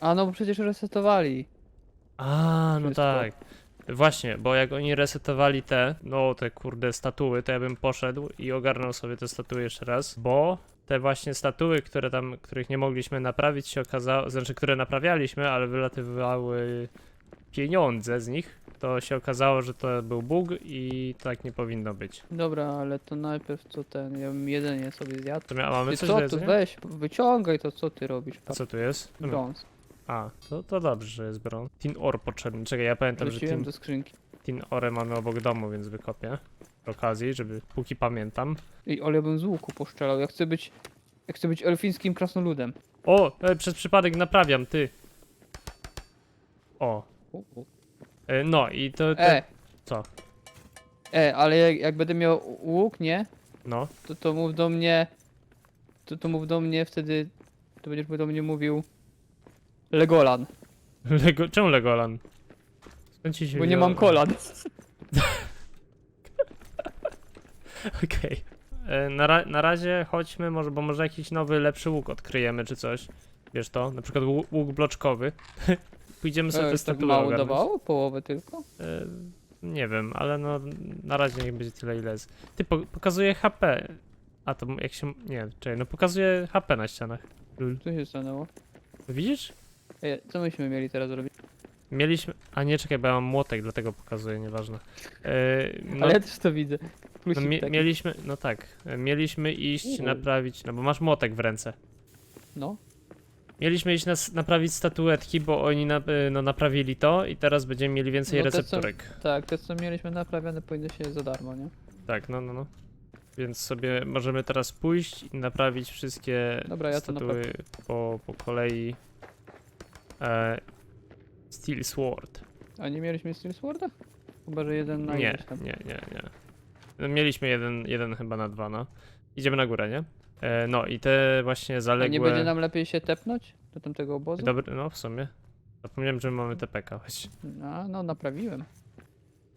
A no bo przecież resetowali. A, no Wszystko. tak. Właśnie, bo jak oni resetowali te, no te kurde statuły, to ja bym poszedł i ogarnął sobie te statuły jeszcze raz, bo te właśnie statuły, które tam, których nie mogliśmy naprawić się okazało, znaczy które naprawialiśmy, ale wylatywały pieniądze z nich, to się okazało, że to był bug i tak nie powinno być. Dobra, ale to najpierw co ten, ja bym jedzenie sobie zjadł. To mia- mamy Ty coś do co tu, jedzenia? weź, wyciągaj to, co ty robisz? A co tu jest? Brąz. A, to, to dobrze, że jest bron. Tin ore potrzebny. Czekaj, ja pamiętam, że Wróciłem tin, do skrzynki. tin ore mamy obok domu, więc wykopię. Przy okazji, żeby póki pamiętam. I ale ja bym z łuku poszczelał, ja chcę być... Ja chcę być elfińskim krasnoludem. O, e, przez przypadek naprawiam, ty. O, U, u. e, no i to, to E! co? E, ale jak, jak będę miał łuk, nie? No, To to mów do mnie... To to mów do mnie wtedy... To będziesz do mnie mówił... Legolan, Lego, czemu Legolan? Skąd ci się bo nie wzięło- mam kolan. Okej. E, Na, ra na razie chodźmy, może, bo może jakiś nowy, lepszy łuk odkryjemy, czy coś. Wiesz to? Na przykład łu- łuk bloczkowy. Pójdziemy sobie E, te tak statuły mało ogarnąć. dawało? Połowę tylko? E, nie wiem, ale no na razie niech będzie tyle ile jest. Ty po pokazuje HP. A to jak się. Nie, czekaj, no pokazuje HP na ścianach. Co się stanęło? Widzisz? E, co myśmy mieli teraz robić? Mieliśmy. A nie, czekaj, bo ja mam młotek, dlatego pokazuję, nieważne. E, no, Ale ja też to widzę. no, Plusik mie taki. mieliśmy. No tak. e, Mieliśmy iść naprawić. No bo masz młotek w ręce. No. Mieliśmy iść nas naprawić statuetki, bo oni na, no, naprawili to i teraz będziemy mieli więcej No te są- recepturek. Tak, te co mieliśmy naprawione powinny się za darmo, nie? Tak, no, no, no. Więc sobie możemy teraz pójść i naprawić wszystkie Dobra, ja to statuły po, po kolei. E, Steel Sword. A nie mieliśmy Steel Sworda? Chyba, że jeden na Nie, ileś tam. nie, nie, nie. No, Mieliśmy jeden, jeden chyba na dwa, no. Idziemy na górę, nie? E, no i te właśnie A zaległe... nie będzie nam lepiej się tepnąć do tamtego obozu? Dobry, no w sumie. Zapomniałem, że mamy TPK, choć. A, no naprawiłem.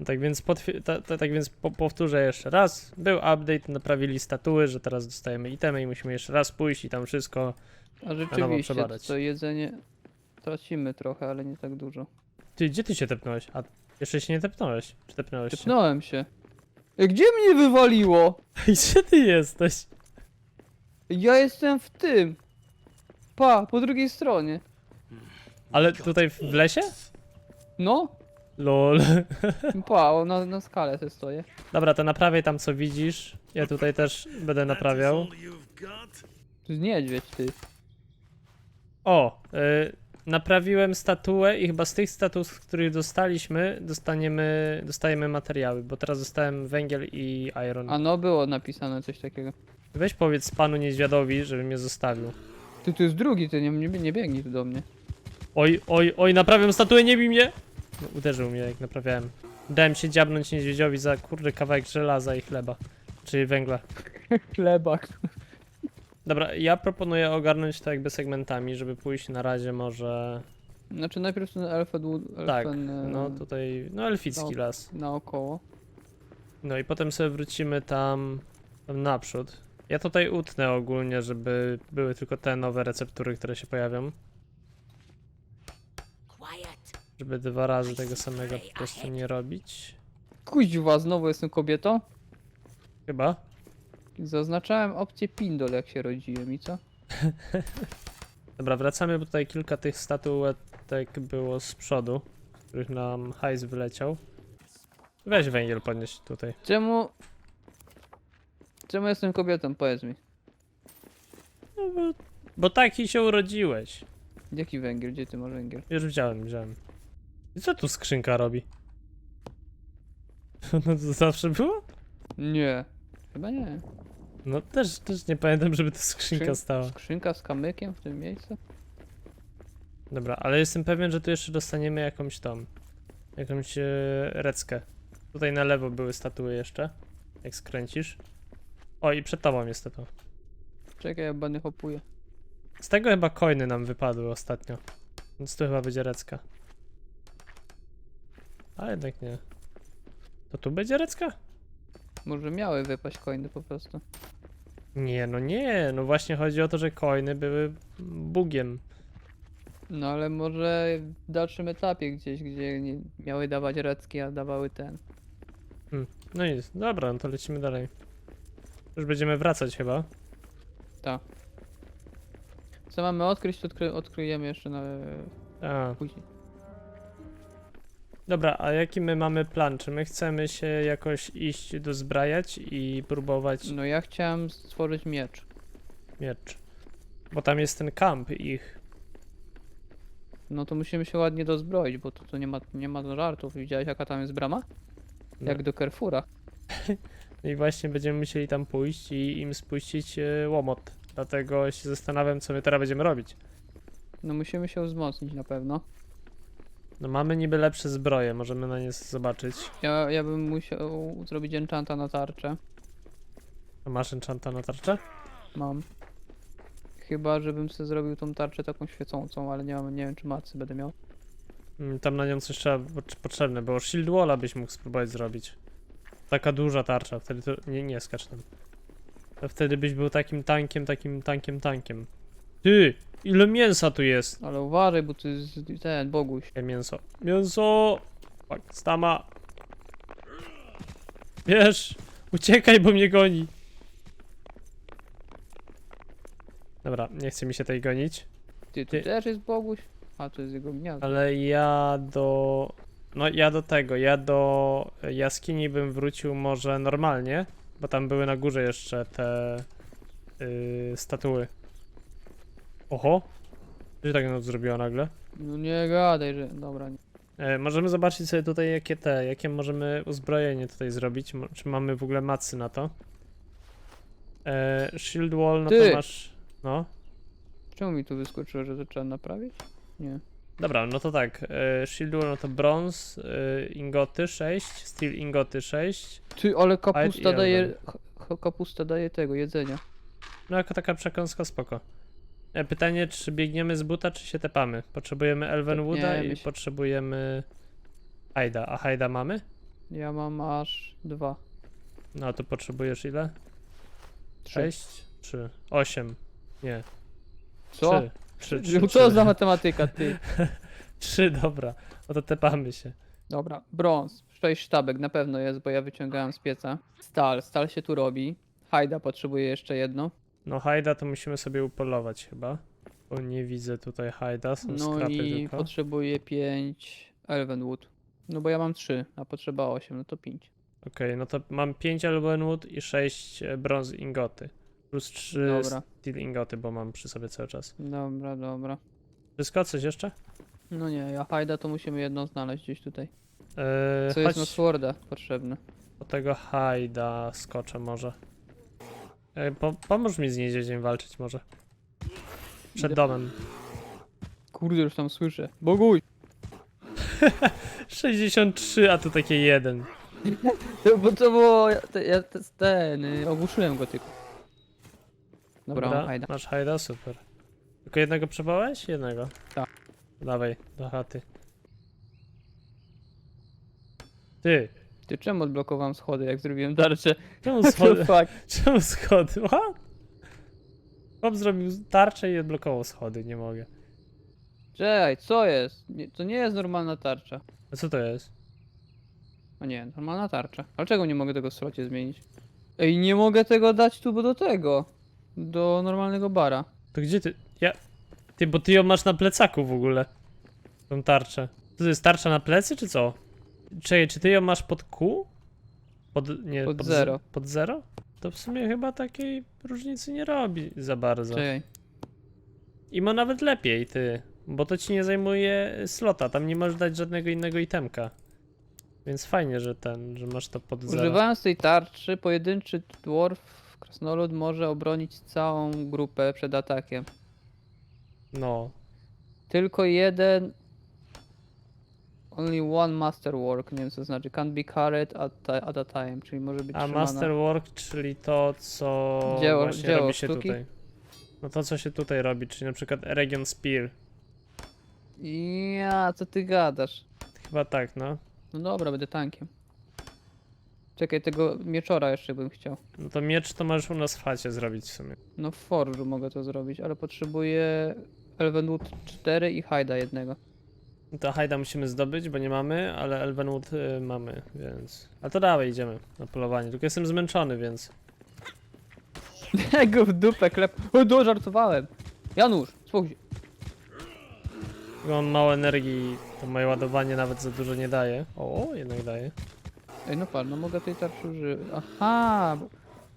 No tak więc, ta, ta, tak więc po, powtórzę jeszcze raz. Był update, naprawili statuły, że teraz dostajemy itemy i musimy jeszcze raz pójść i tam wszystko. A rzeczywiście, przebadać. to jedzenie tracimy trochę, ale nie tak dużo. Ty, gdzie ty się tepnąłeś? A jeszcze się nie tepnąłeś? Czy tepnąłeś się? Typnąłem się. E, Gdzie mnie wywaliło? I gdzie ty jesteś? Ja jestem w tym. Pa, po drugiej stronie. Ale tutaj w lesie? No, Lol. pa, o, na, na skale te stoję. Dobra, to naprawiaj tam co widzisz. Ja tutaj też będę naprawiał. To jest niedźwiedź, ty. O, y, naprawiłem statuę i chyba z tych statuł, z których dostaliśmy, dostaniemy, dostajemy materiały, bo teraz dostałem węgiel i iron. A no, było napisane coś takiego. Weź powiedz panu niedźwiadowi, żeby mnie zostawił. Ty, tu jest drugi, ty nie, nie, nie biegnij tu do mnie. Oj, oj, oj, naprawiam statuę, nie bij mnie! No, uderzył mnie, jak naprawiałem. Dałem się dziabnąć niedźwiedziowi za kurde kawałek żelaza i chleba. Czyli węgla. Chlebak. Dobra, ja proponuję ogarnąć to jakby segmentami, żeby pójść na razie może... Znaczy najpierw ten elfen, elfen Tak, e, no tutaj, no elficki no. las. naokoło. No i potem sobie wrócimy tam, tam naprzód. Ja tutaj utnę ogólnie, żeby były tylko te nowe receptury, które się pojawią. Żeby dwa razy tego samego po prostu nie robić. Kuźwa, znowu jestem kobietą? Chyba. Zaznaczałem opcję pindol jak się rodziłem i co? Dobra, wracamy, bo tutaj kilka tych statuetek było z przodu, których nam hajs wyleciał. Weź węgiel podnieść tutaj. Czemu... Czemu jestem kobietą, powiedz mi. No bo, bo taki się urodziłeś. Jaki węgiel? Gdzie ty masz węgiel? Już wziąłem, wziąłem. I co tu skrzynka robi? No to zawsze było? Nie. Chyba nie. No też, też nie pamiętam, żeby ta skrzynka Skrzyn- stała. Skrzynka z kamykiem w tym miejscu? Dobra, ale jestem pewien, że tu jeszcze dostaniemy jakąś tą, jakąś e, reckę. Tutaj na lewo były statuły jeszcze, jak skręcisz. O, i przed tobą jest to. Czekaj, ja bany hopuję. Z tego chyba coiny nam wypadły ostatnio. Więc tu chyba będzie recka. A jednak nie. To tu będzie recka? Może miały wypaść coiny po prostu. Nie, no nie, no właśnie chodzi o to, że coiny były bugiem. No ale może w dalszym etapie gdzieś, gdzie nie miały dawać recki, a dawały ten. No i dobra, no to lecimy dalej. Już będziemy wracać chyba. Co mamy odkryć, to odkry odkryjemy jeszcze na A, później. Dobra, a jaki my mamy plan? Czy my chcemy się jakoś iść dozbrajać i próbować No ja chciałem stworzyć miecz. miecz? Bo tam jest ten kamp ich. No to musimy się ładnie dozbroić, bo to, to nie, ma, nie ma żartów. Widziałeś jaka tam jest brama? No. Jak do Carrefoura. I właśnie będziemy musieli tam pójść i im spuścić e, łomot. Dlatego się zastanawiam, co my teraz będziemy robić. No musimy się wzmocnić na pewno. No mamy niby lepsze zbroje, możemy na nie zobaczyć. Ja, ja bym musiał zrobić enchanta na tarczę. A masz enchanta na tarczę? Mam. Chyba, żebym sobie zrobił tą tarczę taką świecącą, ale nie, mam, nie wiem czy macy będę miał. Mm, Tam na nią coś trzeba pot- potrzebne, bo shield walla byś mógł spróbować zrobić. Taka duża tarcza, wtedy to... Nie, nie skacz tam. To wtedy byś był takim tankiem, takim tankiem, tankiem. Ty! Ile mięsa tu jest? Ale uważaj, bo to jest ten Boguś. Jakie mięso? Mięso! Fuck, stama! Wiesz! Uciekaj, bo mnie goni! Dobra, nie chce mi się tej gonić. Ty, tu Ty- też jest Boguś? A, to jest jego gniazdo. Ale ja do. No ja do tego, ja do jaskini bym wrócił może normalnie, bo tam były na górze jeszcze te yy, statuły. Oho! Się tak noc zrobiła nagle? No nie gadaj, że... Dobra, nie. E, możemy zobaczyć sobie tutaj jakie te, jakie możemy uzbrojenie tutaj zrobić, Mo- czy mamy w ogóle macy na to. E, shield wall, no Ty! to masz... No. Czemu mi tu wyskoczyło, że to trzeba naprawić? Nie. Dobra, no to tak, e, shield wall, no to brąz, e, ingoty 6, steel ingoty 6, Ty, ale kapusta daje... elven. ch- ch- Kapusta daje tego, jedzenia. No jako taka przekąska spoko. E, Pytanie, czy biegniemy z buta, czy się tepamy? Potrzebujemy Elvenwooda i Tepniemy się. potrzebujemy Haida. A Haida mamy? Ja mam aż dwa. No to potrzebujesz ile? Trzy. 6? 3? 8? Nie. Co? 3, 3, No 3, Co za matematyka, ty? 3, dobra. No to tepamy się. Dobra, brąz. Sześć sztabek na pewno jest, bo ja wyciągałem z pieca. Stal, stal się tu robi. Hajda potrzebuje jeszcze jedno. No Haida to musimy sobie upolować chyba. Bo nie widzę tutaj Haida, są No skrapy i tylko. potrzebuję pięć Elvenwood. No bo ja mam trzy, a potrzeba osiem, no to pięć. Okej, no to mam 5 Elvenwood i 6 brąz ingoty. Plus 3 Dobra, steel ingoty, bo mam przy sobie cały czas. dobra, dobra. Wszystko? Coś jeszcze? No nie, ja Hajda to musimy jedną znaleźć gdzieś tutaj. Eee, Co jest na chodź Sworda potrzebne. po tego Hajda skoczę może. Ej, po, pomóż mi z niedźwiedziem walczyć może. Przed Idę. domem. Kurde, już tam słyszę. Boguj! 63, a tu takie jeden. To, bo to było, ja, te- ja te- ten, y, ogłuszyłem go tylko. Dobra, mam Hajda. masz Hajda? Super. Tylko jednego przepałeś? Jednego. Tak. Dawaj, do chaty. Ty, Ty czemu odblokowałem schody, jak zrobiłem tarczę? czemu schody? fuck? Czemu schody? What? Chłop zrobił tarczę i odblokował schody, nie mogę. Czekaj, co jest? Nie, to nie jest normalna tarcza. A co to jest? O nie, normalna tarcza. Ale czego nie mogę tego w slocie zmienić? Ej, nie mogę tego dać tu bo do tego. Do normalnego bara. To gdzie ty? Ja. Ty, bo ty ją masz na plecaku w ogóle. Tą tarczę. To jest tarcza na plecy, czy co? Czekaj, czy ty ją masz pod Q? Pod, nie, Pod z- zero. Pod zero? To w sumie chyba takiej różnicy nie robi za bardzo. Czekaj. I ma nawet lepiej, ty. Bo to ci nie zajmuje slota, tam nie możesz dać żadnego innego itemka. Więc fajnie, że ten, że masz to pod zero. Używając tej tarczy, pojedynczy dwarf, krasnolud może obronić całą grupę przed atakiem. No. Tylko jeden. Only one masterwork, nie wiem co to znaczy. Can't be carried at, at a time, czyli może być A trzymana. masterwork, czyli to, co Dzieło- właśnie dzieło robi się sztuki? tutaj. No to, co się tutaj robi, czyli na przykład Region Spear. Ja, co ty gadasz? Chyba tak, no. No dobra, będę tankiem. Czekaj, tego mieczora jeszcze bym chciał. No to miecz to możesz u nas w chacie zrobić w sumie. No w Forge'u mogę to zrobić, ale potrzebuję Elvenwood 4 i Hajda jednego. To hajda musimy zdobyć, bo nie mamy, ale Elvenwood y, mamy, więc... A to dawaj, idziemy na polowanie. Tylko jestem zmęczony, więc... Go w dupę klep. O, do, żartowałem. Janusz, spokój. Mam mało energii, to moje ładowanie nawet za dużo nie daje. O, jednak daje. Ej, no patrz, no mogę tej tarczy używać. Aha.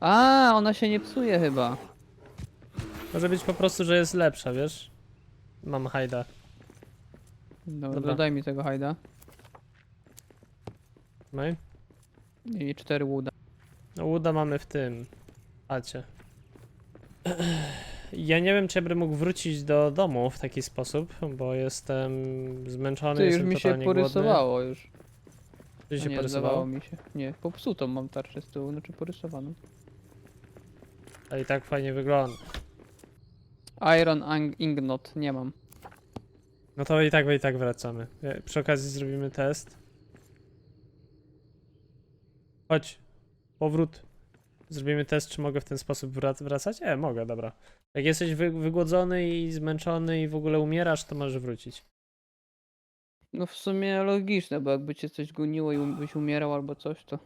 A, ona się nie psuje chyba. Może być po prostu, że jest lepsza, wiesz? Mam hajda. Dobra, Dobra. dodaj mi tego hajda. No i? I cztery łuda. No łuda mamy w tym. Acie. Ja nie wiem, czy ja bym mógł wrócić do domu w taki sposób, bo jestem zmęczony, Ty, już jestem mi się totalnie porysowało już. głodny. Czy się nie, porysowało? zdawało mi się. Nie, popsutą mam tarczę z tyłu, znaczy porysowaną. A i tak fajnie wygląda. Iron Ang- Ingnot nie mam. No to i tak, i tak wracamy. E, Przy okazji zrobimy test. Chodź. Powrót. Zrobimy test, czy mogę w ten sposób wrac wracać? E, mogę, dobra. Jak jesteś wy wygłodzony i zmęczony i w ogóle umierasz, to możesz wrócić. No w sumie logiczne, bo jakby cię coś goniło i um- byś umierał albo coś, to